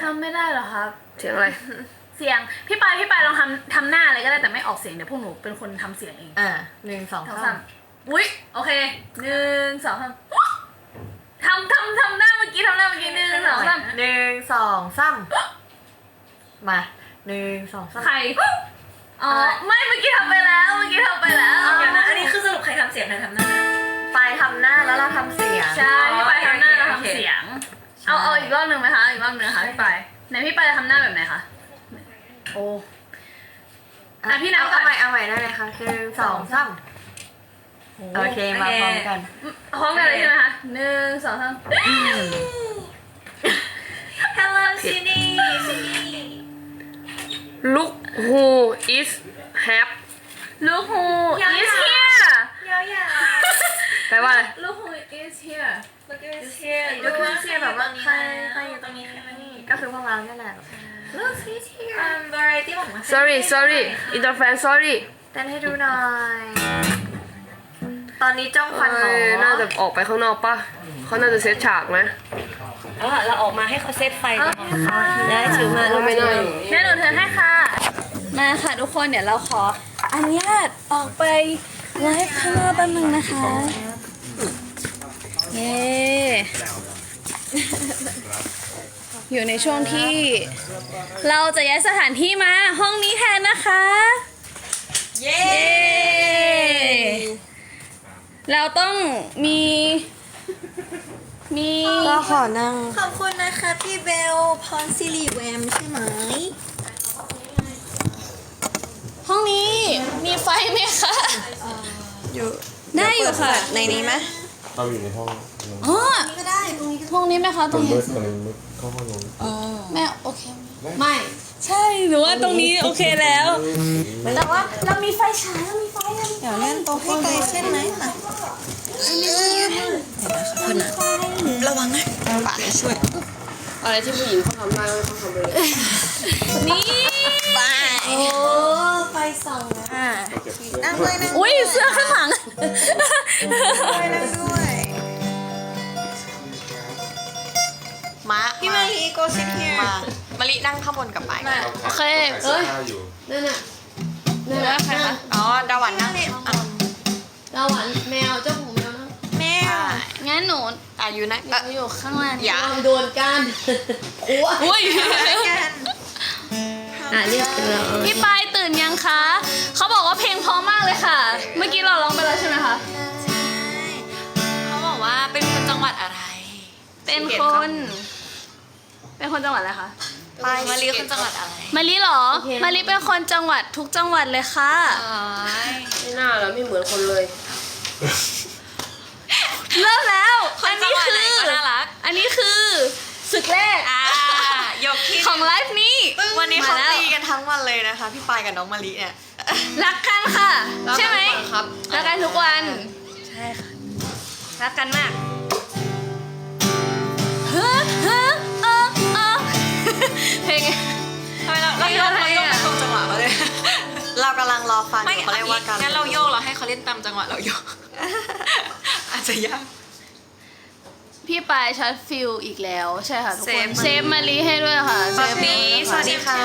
ทำไม่ได้เหรอครับ เสียงอะไร เสียง พี่ปายพี่ปายลองทำทำหน้าอะไรก็ได้แต่ไม่ออกเสียงเดี๋ยวพวกหนูเป็นคนทำเสียงเองอ่าหนึ่งสองสองสาสามมอุ้ยโอเคหนึ่งสองสามทำทำทำหน้าเมื่อกี้ทำหน้าเมื่อกี้หนึ่งสองสามหนึ่งสองสามมาหนึ่งสองสามใครอ๋อไม่เมื่อกี้ทำไปแล้วเมื่อกี้ทำไปแล้วเดี๋ยวนะอันนี้คือสรุปใครทำเสียงใครทำหน้าปลายทำหน้าแล้วเราทำเสียงใช่พี่ปายทำหน้าโอเคเราโอเคทำเสียง เอาเอาอีกรอบหนึ่งไหมคะอีกรอบหนึ่งนะคะพี่ปายไหนพี่ปายจะทำหน้าแบบไหนคะโอ้อะพี่นับก่อนเอาใหม่เอาใหม่ได้ไหมคะหนึ่งสองสามโอเคมาพร้อมกัน พร้อมกันเลยใช่ไหมคะหนึ่งสองสาม Hello Sydney Sydney look who is have Look who ยาวๆ is here ยาวแปลว่าอะไร Look who is here ๆ Look who's here ยกขึ้นเสียงแบบว่าใครใครใครออยู่ยู่ตตรรงงนี้นี้ใคใครรมามานี่นี่ก็คือพวกเราเนี่ยแหละ Look who's here um variety บอกมา sorry sorry interfan sorry เต้นให้ดูหน่อย ตอนนี้จ้องฟันหมเอ้อยน่าจะออกไปข้างนอกปะเขาน่าจะเซตฉากไหมเอาล่ะเราออกมาให้เขาเซตไฟก่อนแล้วถือมาเราไม่น่าอยู่แม่หนูเทิร์นให้ค่ะ มาค่ะทุกคนเดี๋ยวเราขออนุญาตออกไปไลฟ์ข้างนอกแป๊บนึงนะคะ เย้อยู่ในช่วงที่ เราจะย้ายสถานที่มาห้องนี้แทนนะคะ เย้เย้เราต้องมี มีก็ขอนั่ง ขอบคุณนะคะพี่เบลพรสิริแวมใช่ไหม ห้องนี้มีไฟไหมคะ อยู่ได้อยู่ค่ะ ในนี้ไหม เราอยู่ในห้องอ๋อก็ได้ตรงนี้ก็ห้องนี้ไหมคะตตรรงงนี้มืดตรงมืดเข้าห้องนู้นแม่โอเคไหมไม่ ใช่หนูว่าตรงนี้โอเคแล้วแต่ว่าเรามีไฟฉายเรามีไฟเรามีไฟเดี๋ยวเล่นโต๊ะให้ไกลเส้นไหมมาคนนะระวังนะป่าช่วยอะไรที่ผู้หญิงเขาทำได้เขาทำไปเลยนี่ไปโอ้ไฟ ส่องอะนั่งเลยนั่งอุ้ยเสื้อข้างหลังด้วยนั่งด้วยมาพี่มาฮีโกซิทเฮียมามาลินั่งข้างบนกับไปโอเคเอ้ยอยู่นั่นน่ะนั่นแหละใครคะอ๋อดาวันนั่งอะเราหวานแมวเจ้าของแมวนะแม่งั้นหนูอะอยู่นะเราอยู่ข้างล่างอย่าโดนกันอุ้ย กัน อะเรียกพี่ปายตื่นยังคะเขาบอกว่าเพลงเพราะมากเลยค่ะ เมื่อกี้เราร้องไปแล้วใช่ไหมคะใช่เขาบอกว่าเป็นคนจังหวัดอะไรเป็นคน เป็นคนจังหวัดอะไรคะ ไปมาลิคนจังหวัดอะไรมาลิเหรอ มาลิเป็นคนจังหวัดทุกจังหวัดเลยค่ะ อ๋อไม่น่าแล้วไม่เหมือนคนเลย เริ่มแล้วคอันนจังนี้หวัดคืไหนอ ก็น่ารักอันนี้คือศึกแรก อ่า ยกที่ของไลฟ์นี้วันนี้เขามแล้วตีกันทั้งวันเลยนะคะ พี่ปายกับน้องมาลิเนี่ยรักกันค่ะรักกันใช่ไหมครับรักกันทุกวัน ใช่ค่ะ รักกันมากเฮ้อเฮ้อเออเออเพลง ทำไมเราเราโยกเราโยกไปตรงจังหวะเขาเลยเรากำลังรอฟังอยู่เขาเรียกว่าการ งั้นเราโยกเราให้เขาเล่นตามจังหวะเราโยก อาจจะยาก พี่ปายช็อตฟิลอีกแล้วใช่ค่ะทุกเซคฟนเซฟมารีให้ด้วยค่ะสวัสดีสวัสดีค่ะ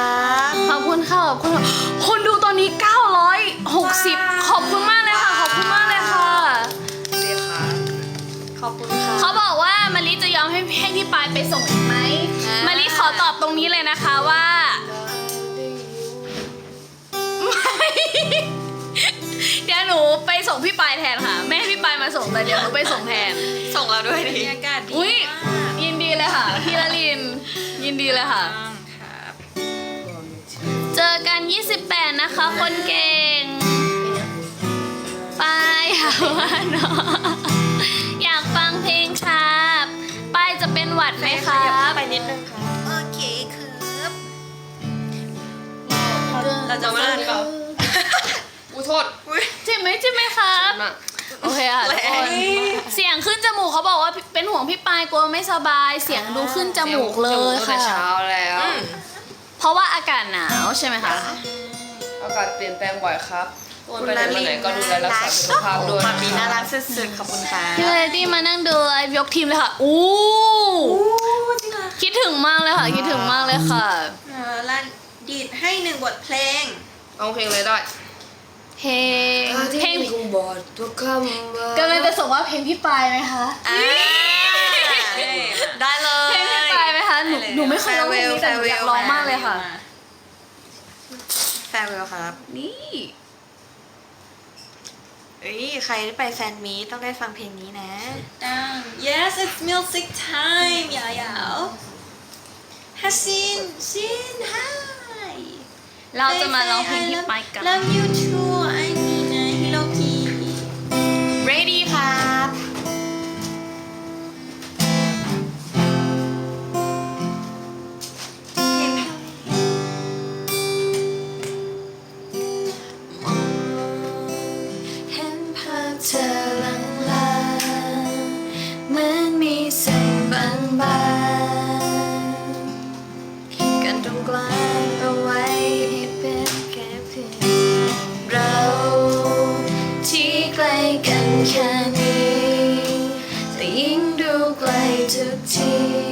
ขอบคุณค่ะขอบคุณค่ะคนดูตอนนี้ 960 ขอบคุณมากเลยค่ะ ขอบคุณมากเลยค่ะสวัสดีค่ะ ขอบคุณค่ะเขาบอกว่ามาริจะยอมให้ให้พี่ปายไปส่งอีกไหมอ่ามมาริขอตอบตรงนี้เลยนะคะว่าไม่เดี๋ยวหนูไปส่งพี่ปายแทนค่ะไม่ให้พี่ปายมาส่งแต่เดี๋ยวหนูไปส่งแทน ส่งเราด้วยบรดิรยากาศดีอุ้ยมากยินดีเลยค่ะ พี่ละลิน ยินดีเลยค่ะครับเจอกัน 28 นะคะ คนเก่ง ไปหาว่าน้องอยากฟังเพลงครับ ป้ายจะเป็นหวัดไหมคขรัยับบไปนิดนึงค่ะโอเคครับเราจะมาเล่นก่อนอุ้ยโทษใช่ไหมใช่ไหมครับน่ะ โอเคค่ะทุกคนแรงเสียงขึ้นจมูกเขาบอกว่าเป็นห่วงพี่ปายกลัวไม่สบาย เสียงดูขึ้นจมูกเลยตั้งแต่ค่ะ เช้าแล้ว เพราะว่าอากาศหนาวใช่ไหมคะ อากาศเปลี่ยนแปลงบ่อยครับตัวนไปไหนมาไหนก็ดูแลรักษาสุขภาพด้วยมามีน่ารักสุดๆขอบคุณค่ะพี่เลดี้มานั่งดูไลฟ์ยกทีมเลยค่ะ อู้คิดถึงมากเลยค่ะ คิดถึงมากเลยค่ะเออแล้วดีดให้หนึ่งบทเพลงเอาเพลงเลยได้ เพลงเพลงคงบอกทุกคำว่ากำลังจะส่งว่าเพลงพี่ปายไหมคะ อ่าได้เลยเพลงพี่ปายไหมคะ หนูหนูไม่เคยร้องเพลงนี้แต่หนูอยากร้องมากเลยค่ะ แฟนเวลครับ นี่เอ้ยใครได้ไปแฟนมีตต้องได้ฟังเพลงนี้นะ down yes it's music time ยาวๆฮัสซินซิน hi เราจะมาร้องเพลงพี่ปายกัน Love you too แค่นี้ แต่ยิ่งดูไกลทุกที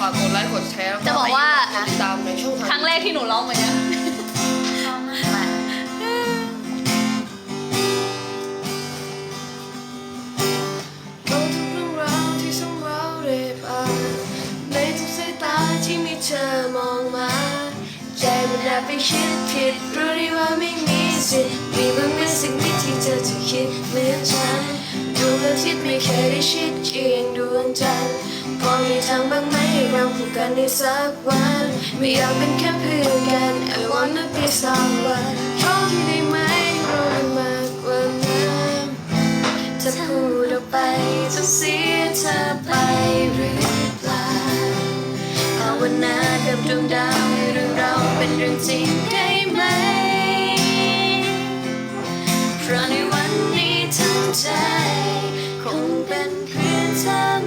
ฝากกดไลค์กดแชร์แล้วจะบอกว่าติดตามในช่องทางครั้งแรกที่หนูร้องเหมือนกันเอาทุกเรื่องราวที่สมเราได้ผ่านในทุกสายตาที่มีเธอมองมา ใจมันแอบไปคิดผิดรู้ดีว่าไม่มีสิทธิ์มีบางเรื่องสิ่งนี้ที่เธอจะคิดเหมือนฉันดวงอาทิตย์ไม่เคยได้ชิดเคียงดวงจันทร์ พอมีทางบ้างไหมเราผูกกันในสักวัน ไม่อยากเป็นแค่เพื่อนกัน I wanna be someone พร้อมได้ไหมเราได้มากกว่านั้นจะพูดออกไปจะเสียเธอไปหรือเปล่าภาวนากับดวงดาวให้เรื่องเราเป็นเรื่องจริงได้ไหมเพราะในวันนี้ทั้งใจ คงเป็นเพื่อนเธอ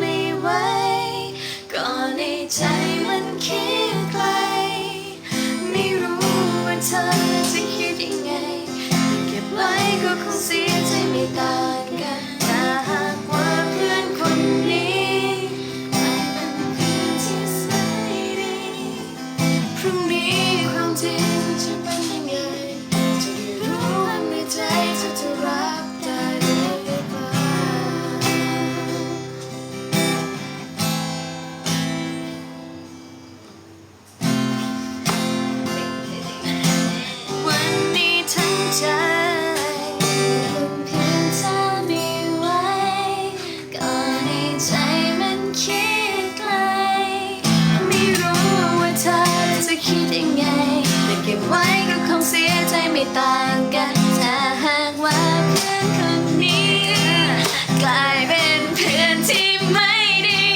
ไม่ต่างกันถ้าหากว่าเพื่อนคนนี้ กลายเป็นเพื่อนที่ไม่ดี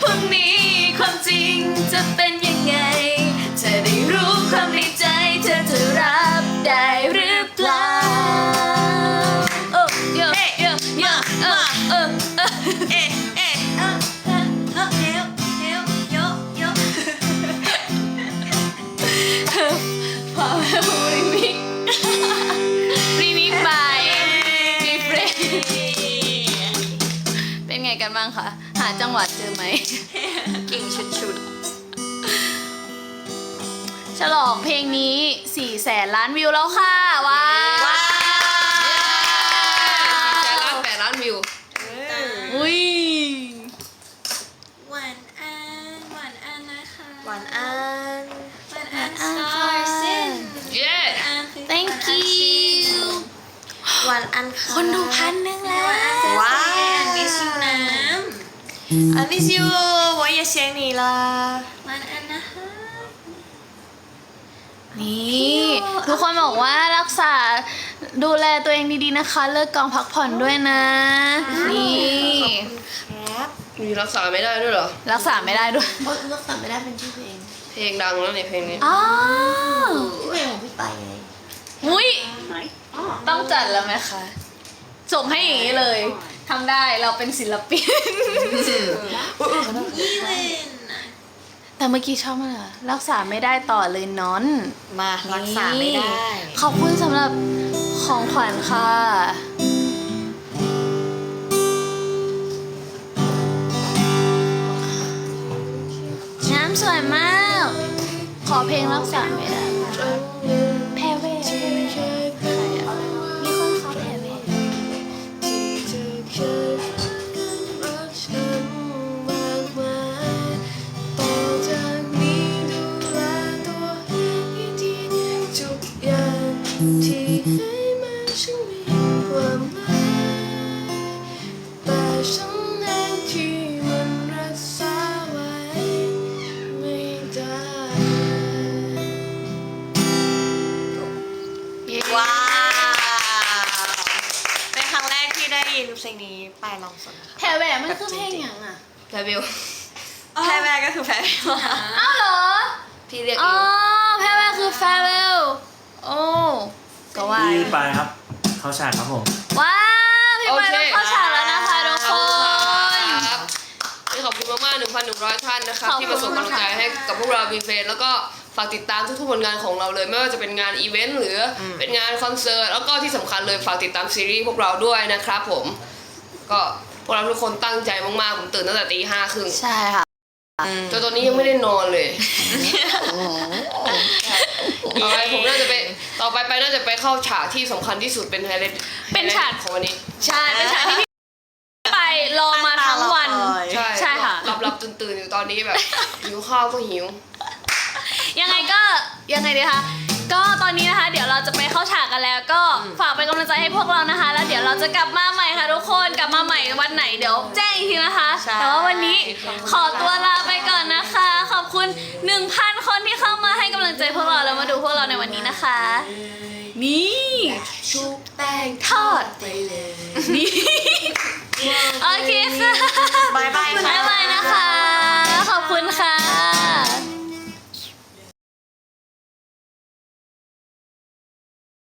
พรุ่งนี้ความจริงจะเป็นยังไงจะได้รู้ความในใจเธอจะรับได้หรือเปล่าโอ้เยอะเยอะเยอะเออเออเออเอ๊ะเอ๊ะเออ จังหวัดเจอไหม เก่งชุดฉลองเพลงนี้4แสนล้านวิวแล้วค่ะ I miss you 我也想你了 ำวันอันนะคะ นี่ทุกคนบอกว่ารักษาดูแลตัวเองดีๆนะคะ เลิกกองพักผ่อนด้วยนะ นี่ ครับ มีรักษาไม่ได้ด้วยเหรอ รักษาไม่ได้ด้วย เพราะรักษาไม่ได้เป็นชื่อเพลง เพลงดังแล้วเนี่ยเพลงนี้ อ้าว ชื่อเพลงของพี่ไปไง อุ้ยต้องจัดแล้วไหมคะ ส่งให้อย่างนี้เลยทำได้เราเป็นศิลปิน ยี่เลนแต่เมื่อกี้ชอบมากอะรักษาไม่ได้ต่อเลยนอน มารักษาไม่ได้ ขอบคุณสำหรับของขวัญค่ะ น้ำสวยมาก ขอเพลงรักษาไม่ได้แพ องสดนะคะแพรเวทมันคือเพลงอย่างอะแพรวิวแพ้แม่ก็คือแพ้อ้าวเหรอ พี่เรียกเออ๋องแพรเวทคือ farewell โอ้ก็ว่าพี่ไปครับ เข้าฉากครับผม ว้าวพี่ไปต้องเข้าฉากแล้วนะคะทุกคน ครับนี่ขอบคุณมากๆ1,100 ท่านนะครับขอบคุณที่มาส่งกำลังใจให้กับพวกเราบีเฟนแล้วก็ฝากติดตามทุกๆผลงานของเราเลย ไม่ว่าจะเป็นงานอีเวนต์หรืออเป็นงานคอนเสิร์ตแล้วก็ที่สำคัญเลยฝากติดตามซีรีส์พวกเราด้วยนะครับผม ก็พวกเราทุกคนตั้งใจมากๆผมตื่นตั้งแต่ตีห้าครึ่งใช่ค่ะจนตอนนี้ยังไม่ได้นอนเลยต่อไปผมน่าจะไปต่อไปไปน่าจะไปเข้าฉากที่สำคัญที่สุดเป็นไฮไลท์เป็นฉากของวันนี้ ใช่เป็นฉากที่พี่ไปรอมาทั้งวัน ใช่ใช่ค่ะหลับหลับตื่นตื่นๆอยู่ตอนนี้แบบหิวข้าวก็หิว ยังไงก็ยังไงดีคะ ก็ตอนนี้นะคะ เดี๋ยวเราจะไปเข้าฉากกันแล้ว ก็ฝากเป็นกำลังใจให้พวกเรานะคะ แล้วเดี๋ยวเราจะกลับมาใหม่ค่ะทุกคนกลับมาใหม่วันไหนเดี๋ยวแจ้งอีกทีนะคะ ใช่แต่ว่าวันนี้ขอตัวลาไปก่อนนะคะ ขอบคุณ 1,000 คนที่เข้ามาให้กำลังใจพวกเราแล้วมาดูพวกเราในวันนี้นะคะ นี่ ชุบแป้งทอดนี่ โอเคค่ะ บายบายค่ะบ๊ายบาย